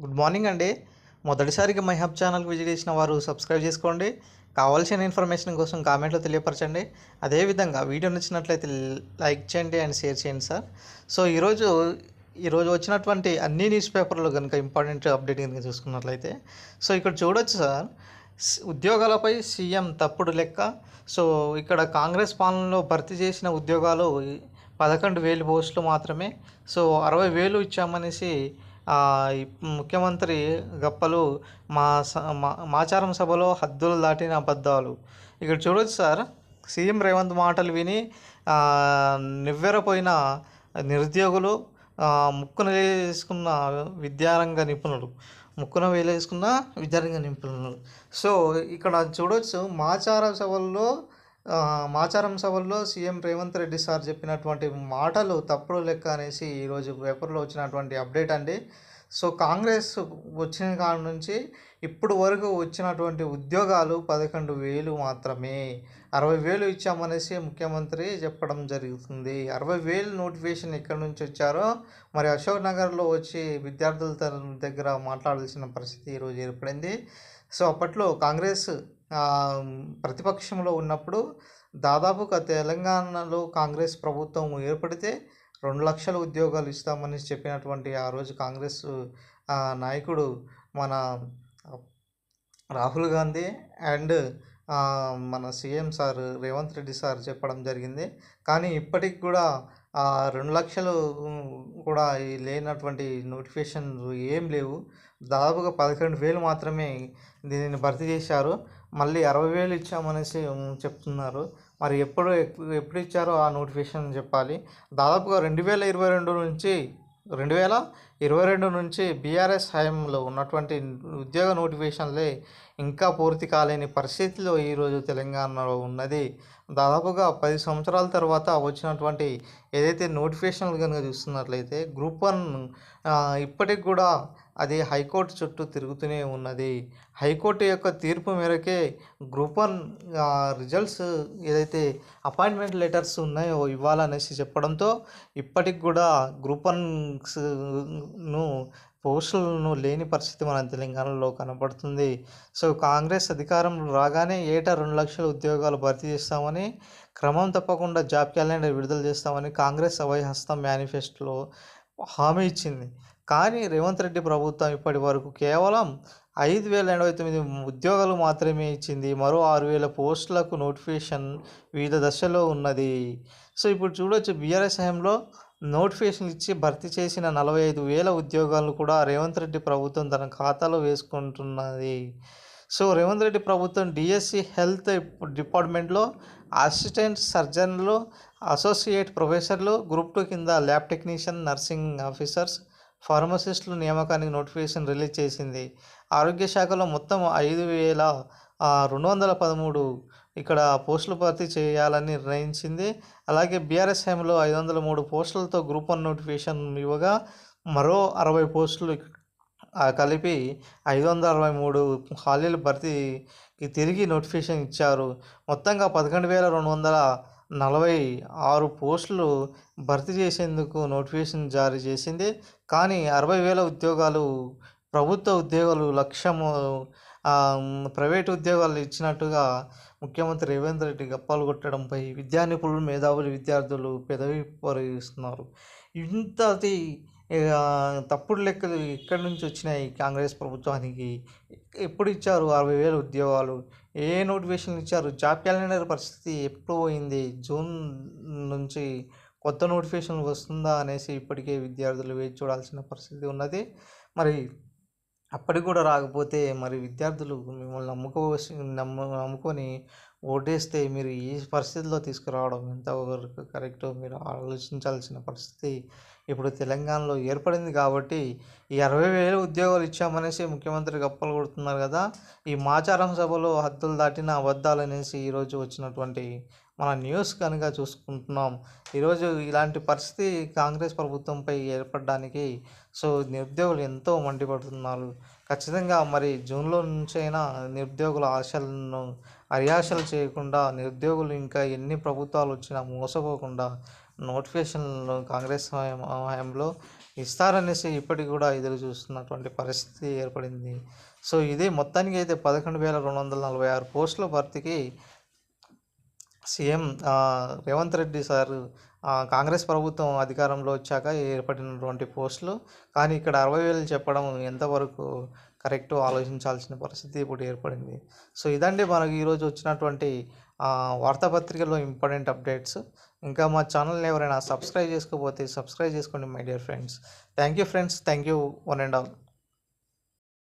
Good morning అండి. మొదటిసారిగా my hub ఛానల్కి విజిట్ చేసిన వారు సబ్స్క్రైబ్ చేసుకోండి. కావాల్సిన ఇన్ఫర్మేషన్ కోసం కామెంట్లో తెలియపరచండి. అదేవిధంగా వీడియో నచ్చినట్లయితే లైక్ చేయండి అండ్ షేర్ చేయండి సార్. సో ఈరోజు ఈరోజు వచ్చినటువంటి అన్ని న్యూస్ పేపర్లు కనుక ఇంపార్టెంట్ అప్డేట్ కనుక చూసుకున్నట్లయితే సో ఇక్కడ చూడొచ్చు సార్. ఉద్యోగాలపై సీఎం తప్పుడు లెక్క. సో ఇక్కడ కాంగ్రెస్ పాలనలో భర్తీ చేసిన ఉద్యోగాలు పదకొండు వేలు పోస్టులు మాత్రమే. సో అరవై వేలు ఇచ్చామనేసి ముఖ్యమంత్రి గప్పలు మా స- మా- మాచారం సభలో హద్దులు దాటిన అబద్ధాలు. ఇక్కడ చూడొచ్చు సార్ సీఎం రేవంత్ మాటలు విని నివ్వెరపోయిన నిరుద్యోగులు ముక్కున వేసుకున్న విద్యారంగ నిపుణులు ముక్కున వేలేసుకున్న విద్యారంగ నిపుణులు. సో ఇక్కడ చూడొచ్చు మాచార సభల్లో మాచారం సభల్లో సీఎం రేవంత్ రెడ్డి సార్ చెప్పినటువంటి మాటలు తప్పుడు లెక్క అనేసి ఈరోజు పేపర్లో వచ్చినటువంటి అప్డేట్ అండి. సో కాంగ్రెస్ వచ్చిన కాడ నుంచి ఇప్పుడు వరకు వచ్చినటువంటి ఉద్యోగాలు పదకొండు వేలు మాత్రమే. అరవై వేలు ఇచ్చామనేసి ముఖ్యమంత్రి చెప్పడం జరుగుతుంది. అరవై వేలు నోటిఫికేషన్ ఎక్కడి నుంచి వచ్చారో మరి అశోక్ నగర్లో వచ్చి విద్యార్థుల దగ్గర మాట్లాడాల్సిన పరిస్థితి ఈరోజు ఏర్పడింది. సో అప్పట్లో కాంగ్రెస్ ప్రతిపక్షంలో ఉన్నప్పుడు దాదాపుగా తెలంగాణలో కాంగ్రెస్ ప్రభుత్వం ఏర్పడితే రెండు లక్షల ఉద్యోగాలు ఇస్తామని చెప్పినటువంటి ఆ రోజు కాంగ్రెస్ నాయకుడు మన రాహుల్ గాంధీ అండ్ మన CM sir Revanth Reddy sir చెప్పడం జరిగింది. కానీ ఇప్పటికి కూడా ఆ రెండు లక్షలు కూడా లేనటువంటి నోటిఫికేషన్ ఏం లేవు. దాదాపుగా పదకొండు వేలు మాత్రమే దీనిని భర్తీ చేశారు. మళ్ళీ అరవై వేలు ఇచ్చామనేసి చెప్తున్నారు. మరి ఎప్పుడు ఎప్పుడు ఇచ్చారో ఆ నోటిఫికేషన్ చెప్పాలి. దాదాపుగా రెండు వేల ఇరవై రెండు నుంచి రెండు వేల ఇరవై రెండు నుంచి బీఆర్ఎస్ హయాంలో ఉన్నటువంటి ఉద్యోగ నోటిఫికేషన్లే ఇంకా పూర్తి కాలేని పరిస్థితిలో ఈరోజు తెలంగాణలో ఉన్నది. దాదాపుగా పది సంవత్సరాల తర్వాత వచ్చినటువంటి ఏదైతే నోటిఫికేషన్లు కనుక చూస్తున్నట్లయితే గ్రూప్ వన్ ఇప్పటికి కూడా అది హైకోర్టు చుట్టూ తిరుగుతూనే ఉన్నది. హైకోర్టు యొక్క తీర్పు మేరకే గ్రూప్ వన్ రిజల్ట్స్ ఏదైతే అపాయింట్మెంట్ లెటర్స్ ఉన్నాయో ఇవ్వాలనేసి చెప్పడంతో ఇప్పటికి కూడా గ్రూప్ వన్ పోస్టులను లేని పరిస్థితి మన తెలంగాణలో కనబడుతుంది. సో కాంగ్రెస్ అధికారం రాగానే ఏటా రెండు లక్షల ఉద్యోగాలు భర్తీ చేస్తామని క్రమం తప్పకుండా జాబ్ క్యాలెండర్ విడుదల చేస్తామని కాంగ్రెస్ అభయహస్తం మేనిఫెస్టోలో హామీ ఇచ్చింది. కానీ రేవంత్ రెడ్డి ప్రభుత్వం ఇప్పటి వరకు కేవలం ఐదు వేల ఎనభై తొమ్మిది ఉద్యోగాలు మాత్రమే ఇచ్చింది. మరో ఆరు వేల పోస్టులకు నోటిఫికేషన్ వివిధ దశలో ఉన్నది. సో ఇప్పుడు చూడొచ్చు బీఆర్ఎస్ హయాంలో నోటిఫికేషన్ ఇచ్చి భర్తీ చేసిన నలభై ఐదు వేల ఉద్యోగాలను కూడా రేవంత్ రెడ్డి ప్రభుత్వం తన ఖాతాలో వేసుకుంటున్నది. సో రేవంత్ రెడ్డి ప్రభుత్వం డిఎస్సి హెల్త్ డిపార్ట్మెంట్లో అసిస్టెంట్ సర్జన్లు అసోసియేట్ ప్రొఫెసర్లు గ్రూప్ టూ కింద ల్యాబ్ టెక్నీషియన్ నర్సింగ్ ఆఫీసర్స్ ఫార్మసిస్టులు నియామకానికి నోటిఫికేషన్ రిలీజ్ చేసింది. ఆరోగ్య శాఖలో మొత్తం ఐదు వేల రెండు వందల పదమూడు ఇక్కడ పోస్టులు భర్తీ చేయాలని నిర్ణయించింది. అలాగే బీఆర్ఎస్ హయాంలో ఐదు వందల మూడు పోస్టులతో గ్రూప్ వన్ నోటిఫికేషన్ ఇవ్వగా మరో అరవై పోస్టులు కలిపి ఐదు వందల అరవై మూడు ఖాళీలు భర్తీకి తిరిగి నోటిఫికేషన్ ఇచ్చారు. మొత్తంగా పదకొండు వేల రెండు వందల నలభై ఆరు పోస్టులు భర్తీ చేసేందుకు నోటిఫికేషన్ జారీ చేసింది. కానీ అరవై వేల ఉద్యోగాలు ప్రభుత్వ ఉద్యోగాలు లక్ష్యము ప్రైవేట్ ఉద్యోగాలు ఇచ్చినట్టుగా ముఖ్యమంత్రి రేవంత్ రెడ్డి గప్పాలు కొట్టడంపై విద్యా నిపుణులు మేధావులు విద్యార్థులు పెదవి పరిగిస్తున్నారు ఇంతటి తప్పుడు లెక్కలు ఎక్కడి నుంచి వచ్చినాయి కాంగ్రెస్ ప్రభుత్వానికి? ఎప్పుడు ఇచ్చారు అరవై వేల ఉద్యోగాలు? ఏ నోటిఫికేషన్ ఇచ్చారు? జాబ్ క్యాలెండర్ పరిస్థితి ఎప్పుడు పోయింది? జూన్ నుంచి కొత్త నోటిఫికేషన్ వస్తుందా అనేసి ఇప్పటికే విద్యార్థులు వేచి చూడాల్సిన పరిస్థితి ఉన్నది. మరి అప్పటికి కూడా రాకపోతే మరి విద్యార్థులు మిమ్మల్ని నమ్ముకోవలసి నమ్ము నమ్ముకొని ఓటేస్తే మీరు ఈ పరిస్థితిలో తీసుకురావడం ఎంతవరకు కరెక్టో మీరు ఆలోచించాల్సిన పరిస్థితి ఇప్పుడు తెలంగాణలో ఏర్పడింది కాబట్టి ఈ అరవై వేల ఉద్యోగాలు ఇచ్చామనేసి ముఖ్యమంత్రి గప్పలు కొడుతున్నారు కదా ఈ మాచారం సభలో హద్దులు దాటిన అబద్ధాలు అనేసి ఈరోజు వచ్చినటువంటి మన న్యూస్ కనుక చూసుకుంటున్నాం. ఈరోజు ఇలాంటి పరిస్థితి కాంగ్రెస్ ప్రభుత్వంపై ఏర్పడడానికి సో నిరుద్యోగులు ఎంతో మండిపడుతున్నారు. ఖచ్చితంగా మరి జూన్లో నుంచైనా నిరుద్యోగుల ఆశలను అరియాశలు చేయకుండా నిరుద్యోగులు ఇంకా ఎన్ని ప్రభుత్వాలు వచ్చినా మోసపోకుండా నోటిఫికేషన్లు కాంగ్రెస్ హయాంలో ఇస్తారనేసి ఇప్పటికి కూడా ఎదురు చూస్తున్నటువంటి పరిస్థితి ఏర్పడింది. సో ఇది మొత్తానికి అయితే పదకొండు వేల రెండు వందల నలభై ఆరు పోస్టుల భర్తీకి సీఎం రేవంత్ రెడ్డి సార్ కాంగ్రెస్ ప్రభుత్వం అధికారంలో వచ్చాక ఏర్పడినటువంటి పోస్టులు. కానీ ఇక్కడ అరవై వేలు చెప్పడం ఎంతవరకు కరెక్ట్ ఆలోచించాల్సిన పరిస్థితి ఇప్పుడు ఏర్పడింది. సో ఇదండి మనకు ఈరోజు వచ్చినటువంటి వార్తాపత్రికల్లో వార్తాపత్రికలో ఇంపార్టెంట్ అప్డేట్స్. ఇంకా మా ఛానల్ని ఎవరైనా సబ్స్క్రైబ్ చేసుకోకపోతే సబ్స్క్రైబ్ చేసుకోండి my dear friends. Thank you friends. Thank you one and all.